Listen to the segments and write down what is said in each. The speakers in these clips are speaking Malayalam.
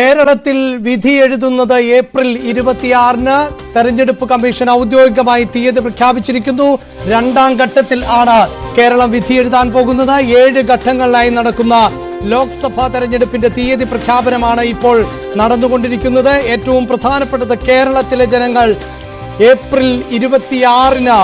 കേരളത്തിൽ വിധി എഴുതുന്നത് ഏപ്രിൽ ഇരുപത്തിയാറിന് തെരഞ്ഞെടുപ്പ് കമ്മീഷൻ ഔദ്യോഗികമായി തീയതി പ്രഖ്യാപിച്ചിരിക്കുന്നു. രണ്ടാം ഘട്ടത്തിൽ ആണ് കേരളം വിധി എഴുതാൻ പോകുന്നത്. ഏഴ് ഘട്ടങ്ങളിലായി നടക്കുന്ന ലോക്സഭാ തെരഞ്ഞെടുപ്പിന്റെ തീയതി പ്രഖ്യാപനമാണ് ഇപ്പോൾ നടന്നുകൊണ്ടിരിക്കുന്നത്. ഏറ്റവും പ്രധാനപ്പെട്ടത് കേരളത്തിലെ ജനങ്ങൾ ഏപ്രിൽ ഇരുപത്തിയാറിന്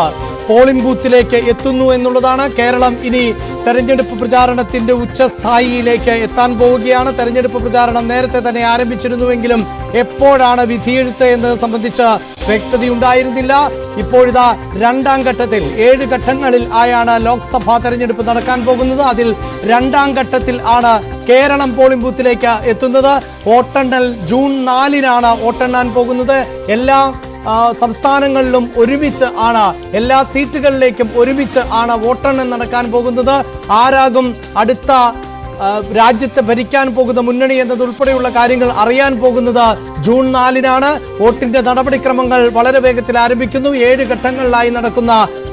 പോളിംഗ് ബൂത്തിലേക്ക് എത്തുന്നു എന്നുള്ളതാണ് കേരളം ഇനി തെരഞ്ഞെടുപ്പ് പ്രചാരണത്തിന്റെ ഉച്ചസ്ഥായിയിലേക്ക് എത്താൻ പോവുകയാണ്. തെരഞ്ഞെടുപ്പ് പ്രചാരണം നേരത്തെ തന്നെ ആരംഭിച്ചിരുന്നുവെങ്കിലും എപ്പോഴാണ് വിധിയെഴുത്ത് എന്നത് സംബന്ധിച്ച് വ്യക്തതയുണ്ടായിരുന്നില്ല. ഇപ്പോഴിതാ രണ്ടാം ഘട്ടത്തിൽ ഏഴ് ഘട്ടങ്ങളിൽ ആയാണ് ലോക്സഭാ തെരഞ്ഞെടുപ്പ് നടക്കാൻ പോകുന്നത്. അതിൽ രണ്ടാം ഘട്ടത്തിൽ ആണ് കേരളം പോളിംഗ് ബൂത്തിലേക്ക് എത്തുന്നത്. വോട്ടെണ്ണൽ ജൂൺ നാലിനാണ് വോട്ടെണ്ണാൻ പോകുന്നത്. എല്ലാ സംസ്ഥാനങ്ങളിലും ഒരുമിച്ച് ആണ് എല്ലാ സീറ്റുകളിലേക്കും ഒരുമിച്ച് ആണ് വോട്ടെണ്ണം നടക്കാൻ പോകുന്നത്. ആരാകും അടുത്ത രാജ്യത്തെ ഭരിക്കാൻ പോകുന്ന മുന്നണി എന്നതുൾപ്പെടെയുള്ള കാര്യങ്ങൾ അറിയാൻ പോകുന്നത് ജൂൺ നാലിനാണ്. വോട്ടിന്റെ നടപടിക്രമങ്ങൾ വളരെ വേഗത്തിൽ ആരംഭിക്കുന്നു. ഏഴ് ഘട്ടങ്ങളിലായി നടക്കുന്ന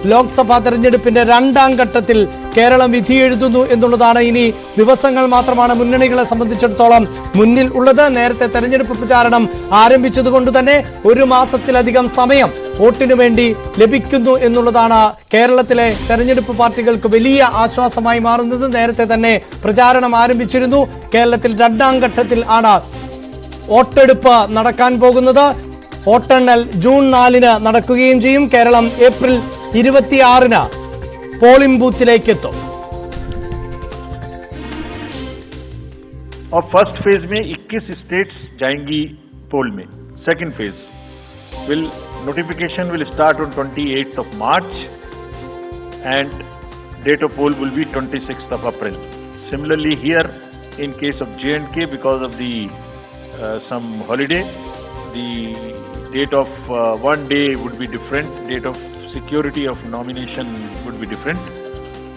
ലോക്സഭാ തെരഞ്ഞെടുപ്പിന്റെ രണ്ടാം ഘട്ടത്തിൽ കേരളം വിധി എഴുതുന്നു എന്നുള്ളതാണ് ഇനി ദിവസങ്ങൾ മാത്രമാണ് മുന്നണികളെ സംബന്ധിച്ചിടത്തോളം മുന്നിൽ ഉള്ളത്. നേരത്തെ തെരഞ്ഞെടുപ്പ് പ്രചാരണം ആരംഭിച്ചതുകൊണ്ട് തന്നെ ഒരു മാസത്തിലധികം സമയം വോട്ടിനു വേണ്ടി ലഭിക്കുന്നു എന്നുള്ളതാണ് കേരളത്തിലെ തെരഞ്ഞെടുപ്പ് പാർട്ടികൾക്ക് വലിയ ആശ്വാസമായി മാറുന്നത്. നേരത്തെ തന്നെ പ്രചാരണം ആരംഭിച്ചിരുന്നു. കേരളത്തിൽ രണ്ടാം ഘട്ടത്തിൽ ആണ് വോട്ടെടുപ്പ് നടക്കാൻ പോകുന്നത്. വോട്ടെണ്ണൽ ജൂൺ നാലിന് നടക്കുകയും ചെയ്യും. കേരളം ഏപ്രിൽ ഇരുപത്തിയാറിന് പോളിംഗ് ബൂത്തിലേക്ക് എത്തും और फर्स्ट फेज में 21 स्टेट्स जाएंगी पोल में second phase will notification will start on 28th of March and date of poll will be 26th of April. Similarly here in case of J&K because of the uh, some holiday the date of uh, one day would be different date of security of nomination would be different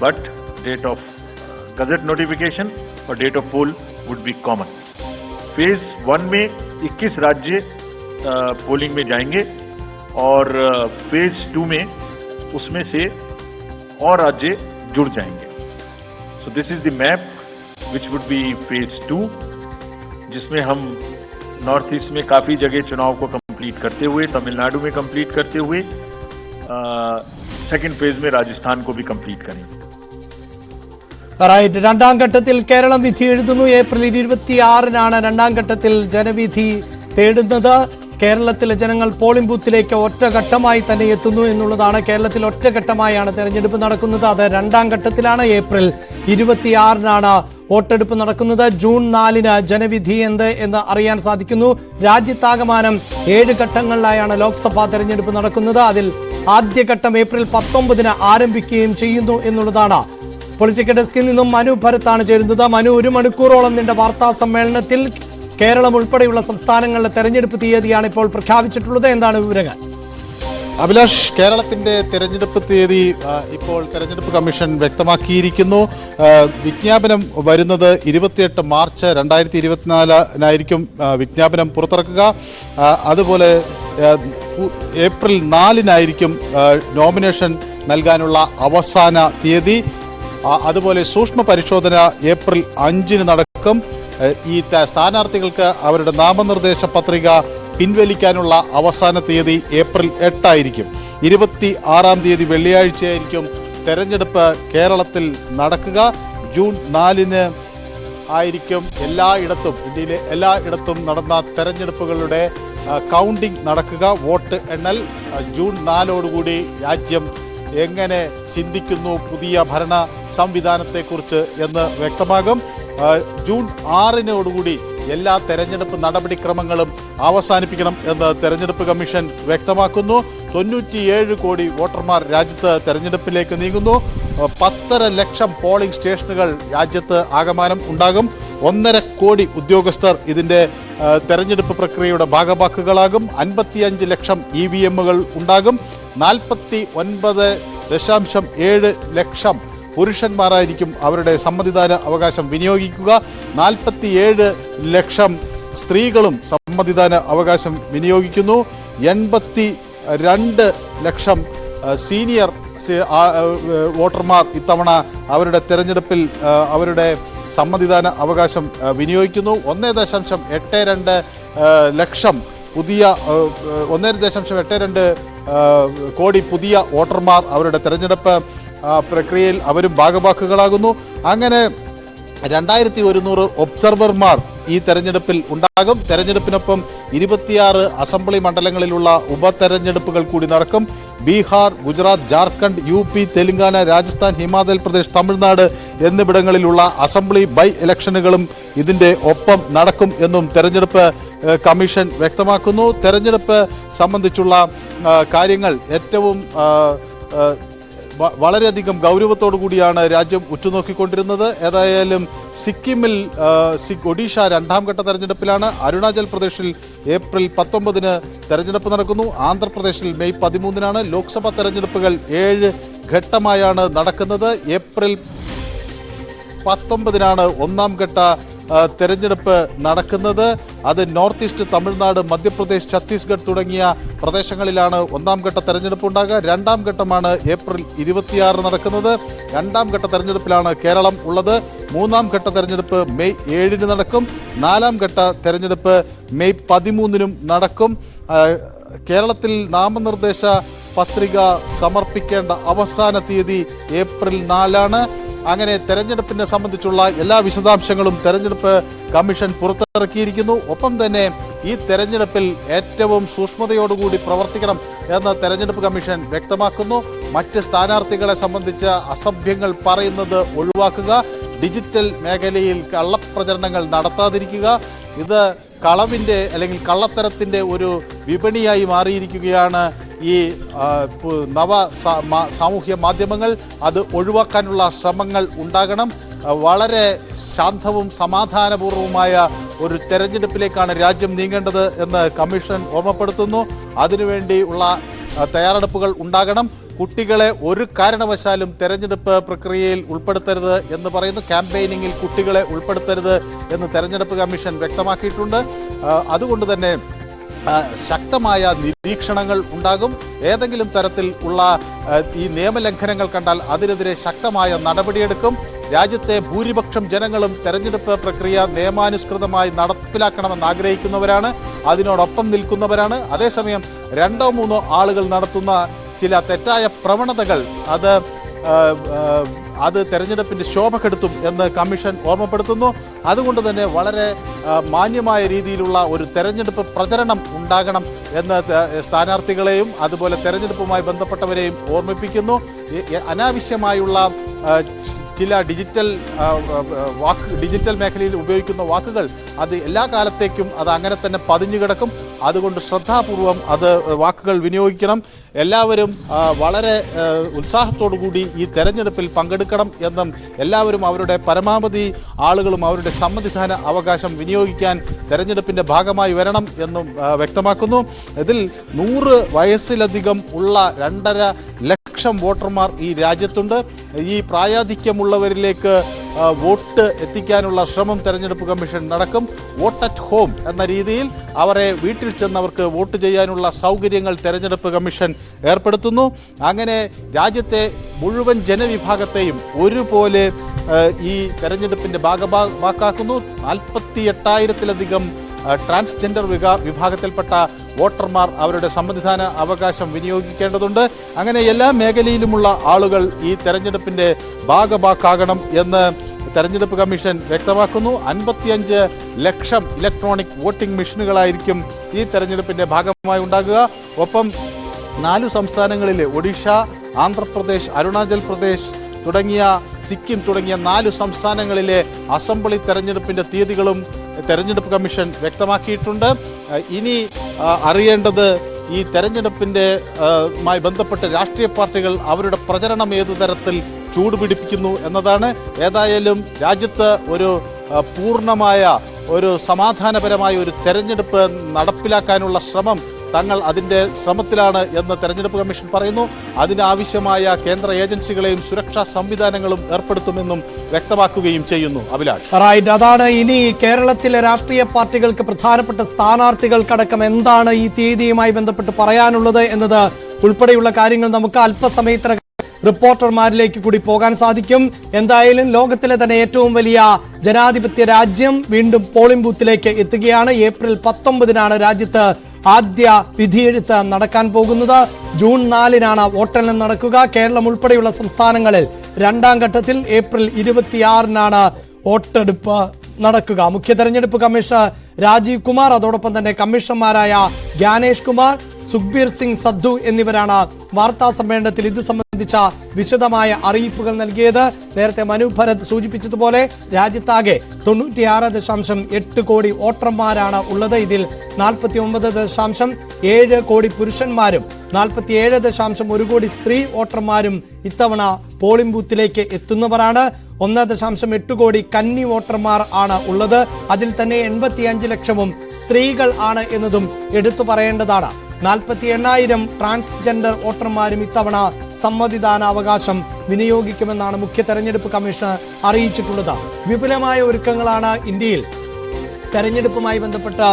but date of uh, gazette notification or date of poll would be common. Phase one में 21 राज्य पोलिंग में जाएँगे और फ़ेज़ टू में उसमें से और राज्य जुड़ जाएँगे। So this is the map which would be phase two जिसमें हम नॉर्थ ईस्ट में काफ़ी जगह चुनाव को कंप्लीट करते हुए तमिलनाडु में कंप्लीट करते हुए സെക്കൻഡ് ഫേസ് മേ രാജസ്ഥാൻ കോ കംപ്ലീറ്റ് കരേം റൈറ്റ് രണ്ടാം ഘട്ടത്തിൽ കേരളം വിധി എഴുതുന്നു. ഏപ്രിൽ ഇരുപത്തിയാറിനാണ് രണ്ടാം ഘട്ടത്തിൽ ജനവിധി തേടുന്നത്. കേരളത്തിലെ ജനങ്ങൾ പോളിംഗ് ബൂത്തിലേക്ക് ഒറ്റഘട്ടമായി തന്നെ എത്തുന്നു എന്നുള്ളതാണ്. കേരളത്തിൽ ഒറ്റഘട്ടമായാണ് തെരഞ്ഞെടുപ്പ് നടക്കുന്നത്. അത് രണ്ടാം ഘട്ടത്തിലാണ്. ഏപ്രിൽ ഇരുപത്തിയാറിനാണ് വോട്ടെടുപ്പ് നടക്കുന്നത് ജൂൺ നാലിന് ജനവിധി എന്ത് എന്ന് അറിയാൻ സാധിക്കുന്നു. രാജ്യത്താകമാനം ഏഴ് ഘട്ടങ്ങളിലായാണ് ലോക്സഭാ തെരഞ്ഞെടുപ്പ് നടക്കുന്നത്. അതിൽ ആദ്യഘട്ടം ഏപ്രിൽ പത്തൊമ്പതിന് ആരംഭിക്കുകയും ചെയ്യുന്നു എന്നുള്ളതാണ്. പൊളിറ്റിക്കൽ ഡെസ്കിൽ നിന്നും മനു ഭരത്താണ് ചേരുന്നത്. മനു ഒരു മണിക്കൂറോളം നീണ്ട വാർത്താ സമ്മേളനത്തിൽ കേരളം ഉൾപ്പെടെയുള്ള സംസ്ഥാനങ്ങളിലെ തെരഞ്ഞെടുപ്പ് തീയതിയാണ് ഇപ്പോൾ പ്രഖ്യാപിച്ചിട്ടുള്ളത്. എന്താണ് വിവരങ്ങൾ? അഭിലാഷ് കേരളത്തിന്റെ തെരഞ്ഞെടുപ്പ് തീയതി ഇപ്പോൾ തെരഞ്ഞെടുപ്പ് കമ്മീഷൻ വ്യക്തമാക്കിയിരിക്കുന്നു. വിജ്ഞാപനം വരുന്നത് ഇരുപത്തിയെട്ട് മാർച്ച് രണ്ടായിരത്തി ഇരുപത്തിനാലിനായിരിക്കും വിജ്ഞാപനം പുറത്തിറക്കുക. അതുപോലെ ഏപ്രിൽ നാലിനായിരിക്കും നോമിനേഷൻ നൽകാനുള്ള അവസാന തീയതി. അതുപോലെ സൂക്ഷ്മ പരിശോധന ഏപ്രിൽ അഞ്ചിന് നടക്കും. ഈ സ്ഥാനാർത്ഥികൾക്ക് അവരുടെ നാമനിർദ്ദേശ പത്രിക പിൻവലിക്കാനുള്ള അവസാന തീയതി ഏപ്രിൽ എട്ടായിരിക്കും. ഇരുപത്തി ആറാം തീയതി വെള്ളിയാഴ്ചയായിരിക്കും തെരഞ്ഞെടുപ്പ് കേരളത്തിൽ നടക്കുക. ജൂൺ നാലിന് ആയിരിക്കും എല്ലായിടത്തും ഇന്ത്യയിലെ എല്ലായിടത്തും നടന്ന തെരഞ്ഞെടുപ്പുകളുടെ കൗണ്ടിംഗ് നടക്കുക. വോട്ട് എണ്ണൽ ജൂൺ നാലോടുകൂടി രാജ്യം എങ്ങനെ ചിന്തിക്കുന്നു പുതിയ ഭരണ സംവിധാനത്തെക്കുറിച്ച് എന്ന് വ്യക്തമാകും. ജൂൺ ആറിനോടുകൂടി എല്ലാ തെരഞ്ഞെടുപ്പ് നടപടിക്രമങ്ങളും അവസാനിപ്പിക്കണം എന്ന് തെരഞ്ഞെടുപ്പ് കമ്മീഷൻ വ്യക്തമാക്കുന്നു. തൊണ്ണൂറ്റിയേഴ് കോടി വോട്ടർമാർ രാജ്യത്ത് തെരഞ്ഞെടുപ്പിലേക്ക് നീങ്ങുന്നു. പത്തര ലക്ഷം പോളിംഗ് സ്റ്റേഷനുകൾ രാജ്യത്ത് ആകമാനം ഉണ്ടാകും. ഒന്നര കോടി ഉദ്യോഗസ്ഥർ ഇതിന്റെ തെരഞ്ഞെടുപ്പ് പ്രക്രിയയുടെ ഭാഗവാക്കുകളാകും. അൻപത്തിയഞ്ച് ലക്ഷം ഇ വി എമ്മുകൾ ഉണ്ടാകും. നാൽപ്പത്തി ഒൻപത് ദശാംശം ഏഴ് ലക്ഷം പുരുഷന്മാരായിരിക്കും അവരുടെ സമ്മതിദാന അവകാശം വിനിയോഗിക്കുക. നാൽപ്പത്തിയേഴ് ലക്ഷം സ്ത്രീകളും സമ്മതിദാന അവകാശം വിനിയോഗിക്കുന്നു. എൺപത്തി രണ്ട് ലക്ഷം സീനിയർ വോട്ടർമാർ ഇത്തവണ അവരുടെ തിരഞ്ഞെടുപ്പിൽ അവരുടെ സമ്മതിദാന അവകാശം വിനിയോഗിക്കുന്നു. ഒന്നേ ദശാംശം എട്ട് രണ്ട് ലക്ഷം പുതിയ ഒന്നേ ദശാംശം എട്ട് രണ്ട് കോടി പുതിയ വോട്ടർമാർ അവരുടെ തെരഞ്ഞെടുപ്പ്. പ്രക്രിയയിൽ അവരും ഭാഗഭാക്കുകളാകുന്നു. അങ്ങനെ രണ്ടായിരത്തി ഒരുന്നൂറ് ഒബ്സർവർമാർ ഈ തെരഞ്ഞെടുപ്പിൽ ഉണ്ടാകും. തെരഞ്ഞെടുപ്പിനൊപ്പം ഇരുപത്തിയാറ് അസംബ്ലി മണ്ഡലങ്ങളിലുള്ള ഉപതെരഞ്ഞെടുപ്പുകൾ കൂടി നടക്കും. ബീഹാർ ഗുജറാത്ത് ജാർഖണ്ഡ് യു പി തെലങ്കാന രാജസ്ഥാൻ ഹിമാചൽ പ്രദേശ് തമിഴ്നാട് എന്നിവിടങ്ങളിലുള്ള അസംബ്ലി ബൈ ഇലക്ഷനുകളും ഇതിന്റെ ഒപ്പം നടക്കും എന്നും തെരഞ്ഞെടുപ്പ് കമ്മീഷൻ വ്യക്തമാക്കുന്നു. തെരഞ്ഞെടുപ്പ് സംബന്ധിച്ചുള്ള കാര്യങ്ങൾ ഏറ്റവും വളരെയധികം ഗൗരവത്തോടു കൂടിയാണ് രാജ്യം ഉറ്റുനോക്കിക്കൊണ്ടിരുന്നത്. ഏതായാലും സിക്കിമിൽ ഒഡീഷ രണ്ടാം ഘട്ട തെരഞ്ഞെടുപ്പിലാണ്. അരുണാചൽ പ്രദേശിൽ ഏപ്രിൽ പത്തൊമ്പതിന് തെരഞ്ഞെടുപ്പ് നടക്കുന്നു. ആന്ധ്രാപ്രദേശിൽ മെയ് പതിമൂന്നിനാണ് ലോക്സഭാ തെരഞ്ഞെടുപ്പുകൾ ഏഴ് ഘട്ടമായാണ് നടക്കുന്നത്. ഏപ്രിൽ പത്തൊമ്പതിനാണ് ഒന്നാം ഘട്ട തെരഞ്ഞെടുപ്പ് നടക്കുന്നത്. അത് നോർത്ത് ഈസ്റ്റ് തമിഴ്നാട് മധ്യപ്രദേശ് ഛത്തീസ്ഗഡ് തുടങ്ങിയ പ്രദേശങ്ങളിലാണ് ഒന്നാം ഘട്ട തെരഞ്ഞെടുപ്പ് ഉണ്ടാകുക. രണ്ടാം ഘട്ടമാണ് ഏപ്രിൽ ഇരുപത്തിയാറ് നടക്കുന്നത്. രണ്ടാം ഘട്ട തെരഞ്ഞെടുപ്പിലാണ് കേരളം ഉള്ളത്. മൂന്നാം ഘട്ട തെരഞ്ഞെടുപ്പ് മെയ് ഏഴിന് നടക്കും. നാലാം ഘട്ട തെരഞ്ഞെടുപ്പ് മെയ് പതിമൂന്നിനും നടക്കും. കേരളത്തിൽ നാമനിർദ്ദേശ പത്രിക സമർപ്പിക്കേണ്ട അവസാന തീയതി ഏപ്രിൽ നാലാണ്. അങ്ങനെ തെരഞ്ഞെടുപ്പിനെ സംബന്ധിച്ചുള്ള എല്ലാ വിശദാംശങ്ങളും തെരഞ്ഞെടുപ്പ് കമ്മീഷൻ പുറത്തിറക്കിയിരിക്കുന്നു. ഒപ്പം തന്നെ ഈ തെരഞ്ഞെടുപ്പിൽ ഏറ്റവും സൂക്ഷ്മതയോടുകൂടി പ്രവർത്തിക്കണം എന്ന് തെരഞ്ഞെടുപ്പ് കമ്മീഷൻ വ്യക്തമാക്കുന്നു. മറ്റ് സ്ഥാനാർത്ഥികളെ സംബന്ധിച്ച അസഭ്യങ്ങൾ പറയുന്നത് ഒഴിവാക്കുക. ഡിജിറ്റൽ മേഖലയിൽ കള്ളപ്രചരണങ്ങൾ നടത്താതിരിക്കുക. ഇത് കളവിന്റെ അല്ലെങ്കിൽ കള്ളത്തരത്തിന്റെ ഒരു വിപണിയായി മാറിയിരിക്കുകയാണ് ഈ നവ സാമൂഹ്യ മാധ്യമങ്ങൾ അത് ഒഴിവാക്കാനുള്ള ശ്രമങ്ങൾ ഉണ്ടാകണം. വളരെ ശാന്തവും സമാധാനപൂർവമായ ഒരു തെരഞ്ഞെടുപ്പിലേക്കാണ് രാജ്യം നീങ്ങേണ്ടത് എന്ന് കമ്മീഷൻ ഓർമ്മപ്പെടുത്തുന്നു. അതിനുവേണ്ടി ഉള്ള തയ്യാറെടുപ്പുകൾ ഉണ്ടാകണം. കുട്ടികളെ ഒരു കാരണവശാലും തെരഞ്ഞെടുപ്പ് പ്രക്രിയയിൽ ഉൾപ്പെടുത്തരുത് എന്ന് പറയുന്നു. ക്യാമ്പയിനിങ്ങിൽ കുട്ടികളെ ഉൾപ്പെടുത്തരുത് എന്ന് തെരഞ്ഞെടുപ്പ് കമ്മീഷൻ വ്യക്തമാക്കിയിട്ടുണ്ട്. അതുകൊണ്ട് തന്നെ ശക്തമായ നിരീക്ഷണങ്ങൾ ഉണ്ടാകും. ഏതെങ്കിലും തരത്തിൽ ഉള്ള ഈ നിയമലംഘനങ്ങൾ കണ്ടാൽ അതിനെതിരെ ശക്തമായ നടപടിയെടുക്കും. രാജ്യത്തെ ഭൂരിപക്ഷം ജനങ്ങളും തെരഞ്ഞെടുപ്പ് പ്രക്രിയ നിയമാനുസൃതമായി നടപ്പിലാക്കണമെന്ന് ആഗ്രഹിക്കുന്നവരാണ്. അതിനോടൊപ്പം നിൽക്കുന്നവരാണ്. അതേസമയം രണ്ടോ മൂന്നോ ആളുകൾ നടത്തുന്ന ചില തെറ്റായ പ്രവണതകൾ അത് അത് തെരഞ്ഞെടുപ്പിന്റെ ശോഭ കെടുത്തും എന്ന് കമ്മീഷൻ ഓർമ്മപ്പെടുത്തുന്നു. അതുകൊണ്ട് തന്നെ വളരെ മാന്യമായ രീതിയിലുള്ള ഒരു തെരഞ്ഞെടുപ്പ് പ്രചരണം ഉണ്ടാകണം എന്ന് സ്ഥാനാർത്ഥികളെയും അതുപോലെ തെരഞ്ഞെടുപ്പുമായി ബന്ധപ്പെട്ടവരെയും ഓർമ്മിപ്പിക്കുന്നു. അനാവശ്യമായുള്ള ചില ഡിജിറ്റൽ വാക്ക് ഡിജിറ്റൽ മേഖലയിൽ ഉപയോഗിക്കുന്ന വാക്കുകൾ അത് എല്ലാ കാലത്തേക്കും അത് അങ്ങനെ തന്നെ പതിഞ്ഞു കിടക്കും. അതുകൊണ്ട് ശ്രദ്ധാപൂർവം അത് വാക്കുകൾ വിനിയോഗിക്കണം. എല്ലാവരും വളരെ ഉത്സാഹത്തോടു കൂടി ഈ തെരഞ്ഞെടുപ്പിൽ പങ്കെടുക്കണം എന്നും എല്ലാവരും അവരുടെ പരമാവധി ആളുകളും അവരുടെ സമ്മതിദാന അവകാശം വിനിയോഗിക്കാൻ തെരഞ്ഞെടുപ്പിന്റെ ഭാഗമായി വരണം എന്നും വ്യക്തമാക്കുന്നു. ഇതിൽ നൂറ് വയസ്സിലധികം ഉള്ള രണ്ടര ലക്ഷം വോട്ടർമാർ ഈ രാജ്യത്തുണ്ട്. ഈ പ്രായാധിക്യമുള്ളവരിലേക്ക് വോട്ട് എത്തിക്കാനുള്ള ശ്രമം തെരഞ്ഞെടുപ്പ് കമ്മീഷൻ നടക്കും. വോട്ട് അറ്റ് ഹോം എന്ന രീതിയിൽ അവരെ വീട്ടിൽ ചെന്ന് അവർക്ക് വോട്ട് ചെയ്യാനുള്ള സൗകര്യങ്ങൾ തെരഞ്ഞെടുപ്പ് കമ്മീഷൻ ഏർപ്പെടുത്തുന്നു. അങ്ങനെ രാജ്യത്തെ മുഴുവൻ ജനവിഭാഗത്തെയും ഒരുപോലെ ഈ തെരഞ്ഞെടുപ്പിന്റെ ഭാഗമാക്കുന്നു. നാൽപ്പത്തി എട്ടായിരത്തിലധികം ട്രാൻസ്ജെൻഡർ വിഭാ വിഭാഗത്തിൽപ്പെട്ട വോട്ടർമാർ അവരുടെ സമ്മതിദാന അവകാശം വിനിയോഗിക്കേണ്ടതുണ്ട്. അങ്ങനെ എല്ലാ മേഖലയിലുമുള്ള ആളുകൾ ഈ തെരഞ്ഞെടുപ്പിന്റെ ഭാഗമാക്കാകണം എന്ന് തെരഞ്ഞെടുപ്പ് കമ്മീഷൻ വ്യക്തമാക്കുന്നു. അൻപത്തിയഞ്ച് ലക്ഷം ഇലക്ട്രോണിക് വോട്ടിംഗ് മെഷീനുകളായിരിക്കും ഈ തെരഞ്ഞെടുപ്പിന്റെ ഭാഗമായി ഉണ്ടാകുക. ഒപ്പം നാലു സംസ്ഥാനങ്ങളിലെ ഒഡീഷ ആന്ധ്രാപ്രദേശ് അരുണാചൽ പ്രദേശ് തുടങ്ങിയ സിക്കിം തുടങ്ങിയ നാലു സംസ്ഥാനങ്ങളിലെ അസംബ്ലി തെരഞ്ഞെടുപ്പിന്റെ തീയതികളും തെരഞ്ഞെടുപ്പ് കമ്മീഷൻ വ്യക്തമാക്കിയിട്ടുണ്ട്. ഇനി അറിയേണ്ടത് ഈ തെരഞ്ഞെടുപ്പിന്റെ മായി ബന്ധപ്പെട്ട് രാഷ്ട്രീയ പാർട്ടികൾ അവരുടെ പ്രചരണം ഏത് തരത്തിൽ ചൂടുപിടിപ്പിക്കുന്നു എന്നതാണ് ഏതായാലും രാജ്യത്ത് ഒരു പൂർണമായ ഒരു സമാധാനപരമായ ഒരു തെരഞ്ഞെടുപ്പ് നടപ്പിലാക്കാനുള്ള ശ്രമം തങ്ങൾ അതിന്റെ ശ്രമത്തിലാണ് എന്ന് തെരഞ്ഞെടുപ്പ് കമ്മീഷൻ പറയുന്നു. അതിനാവശ്യമായ കേന്ദ്ര ഏജൻസികളെയും സുരക്ഷാ സംവിധാനങ്ങളും ഏർപ്പെടുത്തുമെന്നും വ്യക്തമാക്കുകയും ചെയ്യുന്നു. അഭിലാഷ്. റൈറ്റ് അതാണ് ഇനി കേരളത്തിലെ രാഷ്ട്രീയ പാർട്ടികൾക്ക് പ്രധാനപ്പെട്ട സ്ഥാനാർത്ഥികൾക്കടക്കം എന്താണ് ഈ തീയതിയുമായി ബന്ധപ്പെട്ട് പറയാനുള്ളത് എന്നത് ഉൾപ്പെടെയുള്ള കാര്യങ്ങൾ നമുക്ക് അല്പസമയത്തിനകം റിപ്പോർട്ടർമാരിലേക്ക് കൂടി പോകാൻ സാധിക്കും. എന്തായാലും ലോകത്തിലെ തന്നെ ഏറ്റവും വലിയ ജനാധിപത്യ രാജ്യം വീണ്ടും പോളിംഗ് ബൂത്തിലേക്ക് എത്തുകയാണ്. ഏപ്രിൽ പത്തൊമ്പതിനാണ് രാജ്യത്ത് ആദ്യ വിധിയെഴുത്ത് നടക്കാൻ പോകുന്നത് ജൂൺ നാലിനാണ് വോട്ടെണ്ണൽ നടക്കുക. കേരളം ഉൾപ്പെടെയുള്ള സംസ്ഥാനങ്ങളിൽ രണ്ടാം ഘട്ടത്തിൽ ഏപ്രിൽ ഇരുപത്തിയാറിനാണ് വോട്ടെടുപ്പ് നടക്കുക. മുഖ്യ തെരഞ്ഞെടുപ്പ് കമ്മീഷണർ രാജീവ് കുമാർ അതോടൊപ്പം തന്നെ കമ്മീഷണർമാരായ ജ്ഞാനേഷ് കുമാർ സുഖ്ബീർ സിംഗ് സദ്ദു എന്നിവരാണ് വാർത്താ സമ്മേളനത്തിൽ ഇത് സംബന്ധിച്ച വിശദമായ അറിയിപ്പുകൾ നൽകിയത്. നേരത്തെ മനു ഭരത് സൂചിപ്പിച്ചതുപോലെ രാജ്യത്താകെ തൊണ്ണൂറ്റിയാറ് ദശാംശം എട്ട് കോടി വോട്ടർമാരാണ് ഉള്ളത്. ഇതിൽ നാൽപ്പത്തി ഒമ്പത് ദശാംശം ഏഴ് കോടി പുരുഷന്മാരും നാൽപ്പത്തിയേഴ് ദശാംശം ഒരു കോടി സ്ത്രീ വോട്ടർമാരും ഇത്തവണ പോളിംഗ് ബൂത്തിലേക്ക് എത്തുന്നവരാണ്. ഒന്ന് ദശാംശം എട്ട് കോടി കന്നി വോട്ടർമാർ ആണ് ഉള്ളത്. അതിൽ തന്നെ എൺപത്തിയഞ്ച് ലക്ഷവും സ്ത്രീകൾ ആണ് എന്നതും എടുത്തു പറയേണ്ടതാണ്. നാൽപ്പത്തി എണ്ണായിരം ട്രാൻസ്ജെൻഡർ വോട്ടർമാരും ഇത്തവണ സമ്മതിദാന അവകാശം വിനിയോഗിക്കുമെന്നാണ് മുഖ്യ തെരഞ്ഞെടുപ്പ് കമ്മീഷൻ അറിയിച്ചിട്ടുള്ളത്. വിപുലമായ ഒരുക്കങ്ങളാണ് ഇന്ത്യയിൽ തെരഞ്ഞെടുപ്പുമായി ബന്ധപ്പെട്ട്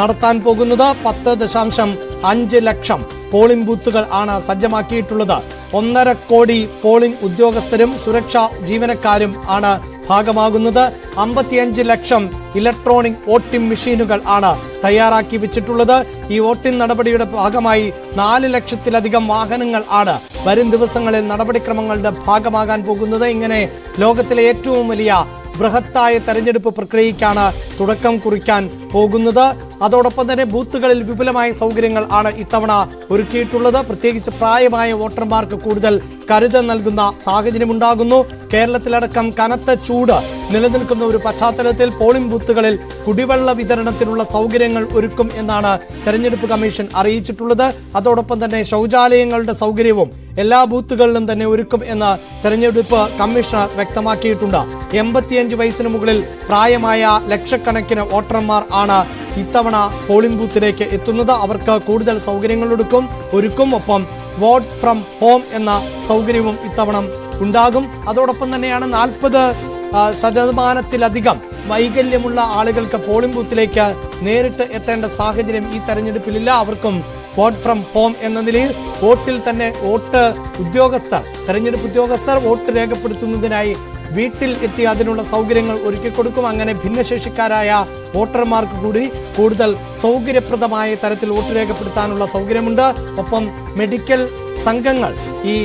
നടത്താൻ പോകുന്നത്. പത്ത് ദശാംശം അഞ്ച് ലക്ഷം പോളിംഗ് ബൂത്തുകൾ ആണ് സജ്ജമാക്കിയിട്ടുള്ളത്. ഒന്നര കോടി പോളിംഗ് ഉദ്യോഗസ്ഥരും സുരക്ഷാ ജീവനക്കാരും ആണ് ഭാഗമാകുന്നത് അമ്പത്തിയഞ്ച് ലക്ഷം ഇലക്ട്രോണിക് വോട്ടിംഗ് മെഷീനുകൾ ആണ് തയ്യാറാക്കി വെച്ചിട്ടുള്ളത്. ഈ വോട്ടിംഗ് നടപടിയുടെ ഭാഗമായി നാല് ലക്ഷത്തിലധികം വാഹനങ്ങൾ ആണ് വരും ദിവസങ്ങളിൽ നടപടിക്രമങ്ങളുടെ ഭാഗമാകാൻ പോകുന്നത്. ഇങ്ങനെ ലോകത്തിലെ ഏറ്റവും വലിയ ബൃഹത്തായ തെരഞ്ഞെടുപ്പ് പ്രക്രിയയ്ക്കാണ് തുടക്കം കുറിക്കാൻ പോകുന്നത്. അതോടൊപ്പം തന്നെ ബൂത്തുകളിൽ വിപുലമായ സൗകര്യങ്ങൾ ആണ് ഇത്തവണ ഒരുക്കിയിട്ടുള്ളത്. പ്രത്യേകിച്ച് പ്രായമായ വോട്ടർമാർക്ക് കൂടുതൽ കരുതൽ നൽകുന്ന സാഹചര്യമുണ്ടാകുന്നു കേരളത്തിലടക്കം കനത്ത ചൂട് നിലനിൽക്കുന്ന ഒരു പശ്ചാത്തലത്തിൽ പോളിംഗ് ബൂത്തുകളിൽ കുടിവെള്ള വിതരണത്തിനുള്ള സൗകര്യങ്ങൾ ഒരുക്കും എന്നാണ് തെരഞ്ഞെടുപ്പ് കമ്മീഷൻ അറിയിച്ചിട്ടുള്ളത്. അതോടൊപ്പം തന്നെ ശൗചാലയങ്ങളുടെ സൗകര്യവും എല്ലാ ബൂത്തുകളിലും തന്നെ ഒരുക്കും എന്ന് തെരഞ്ഞെടുപ്പ് കമ്മീഷണർ വ്യക്തമാക്കിയിട്ടുണ്ട്. എൺപത്തിയഞ്ച് വയസ്സിന് മുകളിൽ പ്രായമായ ലക്ഷക്കണക്കിന് വോട്ടർമാർ ആണ് ഇത്തവണ പോളിംഗ് ബൂത്തിലേക്ക് എത്തുന്നത്. അവർക്ക് കൂടുതൽ സൗകര്യങ്ങൾ ഒരുക്കും ഒരുക്കും. ഒപ്പം വോട്ട് ഫ്രം ഹോം എന്ന സൗകര്യവും ഇത്തവണ ഉണ്ടാകും. അതോടൊപ്പം തന്നെയാണ് നാൽപ്പത് ശതമാനത്തിലധികം വൈകല്യമുള്ള ആളുകൾക്ക് പോളിംഗ് ബൂത്തിലേക്ക് നേരിട്ട് എത്തേണ്ട സാഹചര്യം ഈ തെരഞ്ഞെടുപ്പിലില്ല. അവർക്കും വോട്ട് ഫ്രം ഹോം എന്ന നിലയിൽ വോട്ടിൽ തന്നെ വോട്ട് ഉദ്യോഗസ്ഥർ തെരഞ്ഞെടുപ്പ് ഉദ്യോഗസ്ഥർ വോട്ട് രേഖപ്പെടുത്തുന്നതിനായി വീട്ടിൽ എത്തി അതിനുള്ള സൗകര്യങ്ങൾ ഒരുക്കി കൊടുക്കും. അങ്ങനെ ഭിന്നശേഷിക്കാരായ വോട്ടർമാർക്ക് കൂടി കൂടുതൽ സൗകര്യപ്രദമായ തരത്തിൽ വോട്ട് രേഖപ്പെടുത്താനുള്ള സൗകര്യമുണ്ട്. ഒപ്പം മെഡിക്കൽ സംഘങ്ങൾ ഈ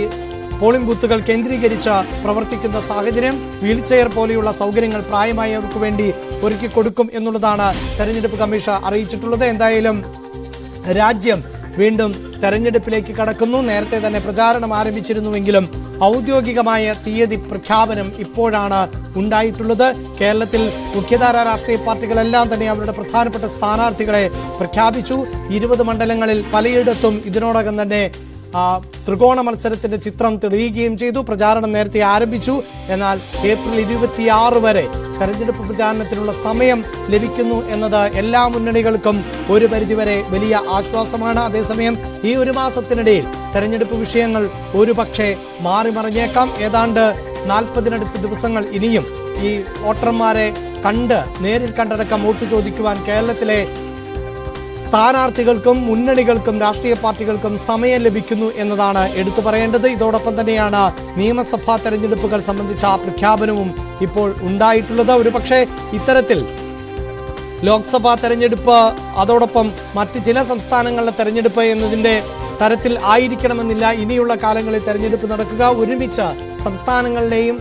പോളിംഗ് ബൂത്തുകൾ കേന്ദ്രീകരിച്ച് പ്രവർത്തിക്കുന്ന സാഹചര്യം വീൽ ചെയർ പോലെയുള്ള സൗകര്യങ്ങൾ പ്രായമായവർക്ക് വേണ്ടി ഒരുക്കി കൊടുക്കും എന്നുള്ളതാണ് തെരഞ്ഞെടുപ്പ് കമ്മീഷൻ അറിയിച്ചിട്ടുള്ളത്. എന്തായാലും രാജ്യം വീണ്ടും തെരഞ്ഞെടുപ്പിലേക്ക് കടക്കുന്നു. നേരത്തെ തന്നെ പ്രചാരണം ആരംഭിച്ചിരുന്നുവെങ്കിലും ഔദ്യോഗികമായ തീയതി പ്രഖ്യാപനം ഇപ്പോഴാണ് ഉണ്ടായിട്ടുള്ളത്. കേരളത്തിൽ മുഖ്യധാരാ രാഷ്ട്രീയ പാർട്ടികളെല്ലാം തന്നെ അവരുടെ പ്രധാനപ്പെട്ട സ്ഥാനാർത്ഥികളെ പ്രഖ്യാപിച്ചു. ഇരുപത് മണ്ഡലങ്ങളിൽ പലയിടത്തും ഇതിനോടകം തന്നെ ത്രികോണ മത്സരത്തിന്റെ ചിത്രം തെളിയുകയും ചെയ്തു. പ്രചാരണം നേരത്തെ ആരംഭിച്ചു. എന്നാൽ ഏപ്രിൽ ഇരുപത്തിയാറ് വരെ തെരഞ്ഞെടുപ്പ് പ്രചാരണത്തിനുള്ള സമയം ലഭിക്കുന്നു എന്നത് എല്ലാ മുന്നണികൾക്കും ഒരു പരിധിവരെ വലിയ ആശ്വാസമാണ്. അതേസമയം ഈ ഒരു മാസത്തിനിടയിൽ തെരഞ്ഞെടുപ്പ് വിഷയങ്ങൾ ഒരുപക്ഷെ മാറി മറിഞ്ഞേക്കാം ഏതാണ്ട് നാൽപ്പതിനടുത്ത് ദിവസങ്ങൾ ഇനിയും ഈ വോട്ടർമാരെ കണ്ട് നേരിൽ കണ്ടടക്കം വോട്ട് ചോദിക്കുവാൻ കേരളത്തിലെ സ്ഥാനാർത്ഥികൾക്കും മുന്നണികൾക്കും രാഷ്ട്രീയ പാർട്ടികൾക്കും സമയം ലഭിക്കുന്നു എന്നതാണ് എടുത്തു പറയേണ്ടത്. ഇതോടൊപ്പം തന്നെയാണ് നിയമസഭാ തെരഞ്ഞെടുപ്പുകൾ സംബന്ധിച്ച പ്രഖ്യാപനവും ഇപ്പോൾ ഉണ്ടായിട്ടുള്ളത്. ഒരുപക്ഷെ ഇത്തരത്തിൽ ലോക്സഭാ തെരഞ്ഞെടുപ്പ് അതോടൊപ്പം മറ്റ് ചില സംസ്ഥാനങ്ങളിലെ തെരഞ്ഞെടുപ്പ് എന്നതിന്റെ തരത്തിൽ ആയിരിക്കണമെന്നില്ല. ഇനിയുള്ള കാലങ്ങളിൽ തെരഞ്ഞെടുപ്പ് നടക്കുക. ഒരുമിച്ച് സംസ്ഥാനങ്ങളിലെയും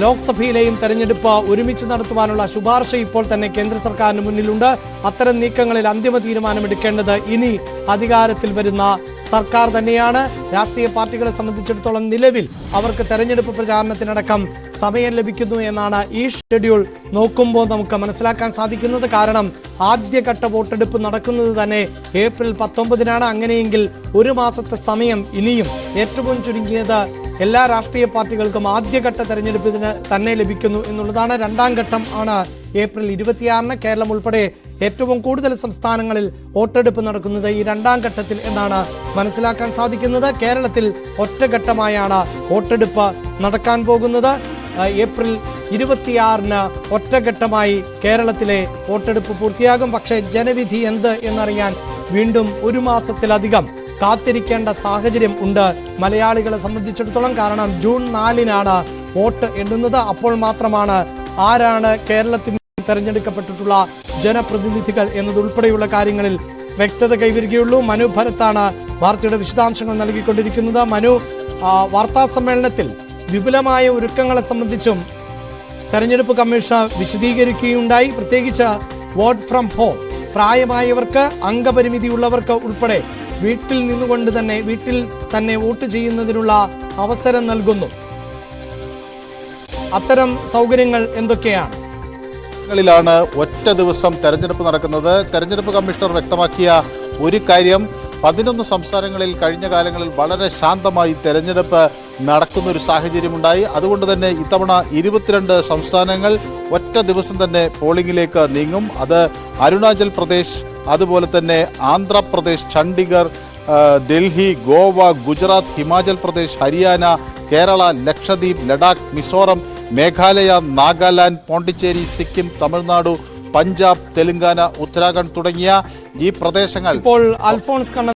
ലോക്സഭയിലെയും തെരഞ്ഞെടുപ്പ് ഒരുമിച്ച് നടത്തുവാനുള്ള ശുപാർശ ഇപ്പോൾ തന്നെ കേന്ദ്ര സർക്കാരിന് മുന്നിലുണ്ട്. അത്തരം നീക്കങ്ങളിൽ അന്തിമ തീരുമാനമെടുക്കേണ്ടത് ഇനി അധികാരത്തിൽ വരുന്ന സർക്കാർ തന്നെയാണ്. രാഷ്ട്രീയ പാർട്ടികളെ സംബന്ധിച്ചിടത്തോളം നിലവിൽ അവർക്ക് തെരഞ്ഞെടുപ്പ് പ്രചാരണത്തിനടക്കം സമയം ലഭിക്കുന്നു എന്നാണ് ഈ ഷെഡ്യൂൾ നോക്കുമ്പോൾ നമുക്ക് മനസ്സിലാക്കാൻ സാധിക്കുന്നത്. കാരണം ആദ്യഘട്ട വോട്ടെടുപ്പ് നടക്കുന്നത് തന്നെ ഏപ്രിൽ പത്തൊമ്പതിനാണ്. അങ്ങനെയെങ്കിൽ ഒരു മാസത്തെ സമയം ഇനിയും ഏറ്റവും ചുരുങ്ങിയത് എല്ലാ രാഷ്ട്രീയ പാർട്ടികൾക്കും ആദ്യഘട്ട തെരഞ്ഞെടുപ്പിന് തന്നെ ലഭിക്കുന്നു എന്നുള്ളതാണ് രണ്ടാം ഘട്ടം ആണ് ഏപ്രിൽ ഇരുപത്തിയാറിന് കേരളം ഉൾപ്പെടെ ഏറ്റവും കൂടുതൽ സംസ്ഥാനങ്ങളിൽ വോട്ടെടുപ്പ് നടക്കുന്നത് ഈ രണ്ടാം ഘട്ടത്തിൽ എന്നാണ് മനസ്സിലാക്കാൻ സാധിക്കുന്നത്. കേരളത്തിൽ ഒറ്റഘട്ടമായാണ് വോട്ടെടുപ്പ് നടക്കാൻ പോകുന്നത്. ഏപ്രിൽ ഇരുപത്തിയാറിന് ഒറ്റഘട്ടമായി കേരളത്തിലെ വോട്ടെടുപ്പ് പൂർത്തിയാകും. പക്ഷേ ജനവിധി എന്ത് എന്നറിയാൻ വീണ്ടും ഒരു മാസത്തിലധികം കാത്തിരിക്കേണ്ട സാഹചര്യം ഉണ്ട്. മലയാളികളെ സംബന്ധിച്ചിടത്തോളം കാരണം ജൂൺ നാലിനാണ് വോട്ട് എണ്ണുന്നത്. അപ്പോൾ മാത്രമാണ് ആരാണ് കേരളത്തിൽ തെരഞ്ഞെടുക്കപ്പെട്ടിട്ടുള്ള ജനപ്രതിനിധികൾ എന്നതുൾപ്പെടെയുള്ള കാര്യങ്ങളിൽ വ്യക്തത കൈവരികയുള്ളൂ. മനു ഭരത്താണ് വാർത്തയുടെ വിശദാംശങ്ങൾ നൽകിക്കൊണ്ടിരിക്കുന്നത്. മനു വാർത്താ സമ്മേളനത്തിൽ വിപുലമായ ഒരുക്കങ്ങളെ സംബന്ധിച്ചും തെരഞ്ഞെടുപ്പ് കമ്മീഷണർ വിശദീകരിക്കുകയുണ്ടായി. പ്രത്യേകിച്ച് വോട്ട് ഫ്രം ഹോം പ്രായമായവർക്ക് അംഗപരിമിതിയുള്ളവർക്ക് ഉൾപ്പെടെ വീട്ടിൽ നിന്നുകൊണ്ട് തന്നെ വീട്ടിൽ തന്നെ വോട്ട് ചെയ്യുന്നതിനുള്ള അവസരം നൽകുന്നു. അത്തരം സൗകര്യങ്ങൾ എന്തൊക്കെയാണ്? ാണ് ഒറ്റ ദിവസം തെരഞ്ഞെടുപ്പ് നടക്കുന്നത്. തെരഞ്ഞെടുപ്പ് കമ്മീഷണർ വ്യക്തമാക്കിയ ഒരു കാര്യം പതിനൊന്ന് സംസ്ഥാനങ്ങളിൽ കഴിഞ്ഞ കാലങ്ങളിൽ വളരെ ശാന്തമായി തെരഞ്ഞെടുപ്പ് നടക്കുന്ന ഒരു സാഹചര്യമുണ്ടായി. അതുകൊണ്ട് തന്നെ ഇത്തവണ ഇരുപത്തിരണ്ട് സംസ്ഥാനങ്ങൾ ഒറ്റ ദിവസം തന്നെ പോളിംഗിലേക്ക് നീങ്ങും. അത് അരുണാചൽ പ്രദേശ് അതുപോലെ തന്നെ ആന്ധ്രാപ്രദേശ് ചണ്ഡീഗഡ് ഡൽഹി ഗോവ ഗുജറാത്ത് ഹിമാചൽ പ്രദേശ് ഹരിയാന കേരള ലക്ഷദ്വീപ് ലഡാക്ക് മിസോറം മേഘാലയ നാഗാലാൻഡ് പോണ്ടിച്ചേരി സിക്കിം തമിഴ്നാടു പഞ്ചാബ് തെലങ്കാന ഉത്തരാഖണ്ഡ് തുടങ്ങിയ ഈ പ്രദേശങ്ങൾ ഇപ്പോൾ അൽഫോൺസ് കണ്ണ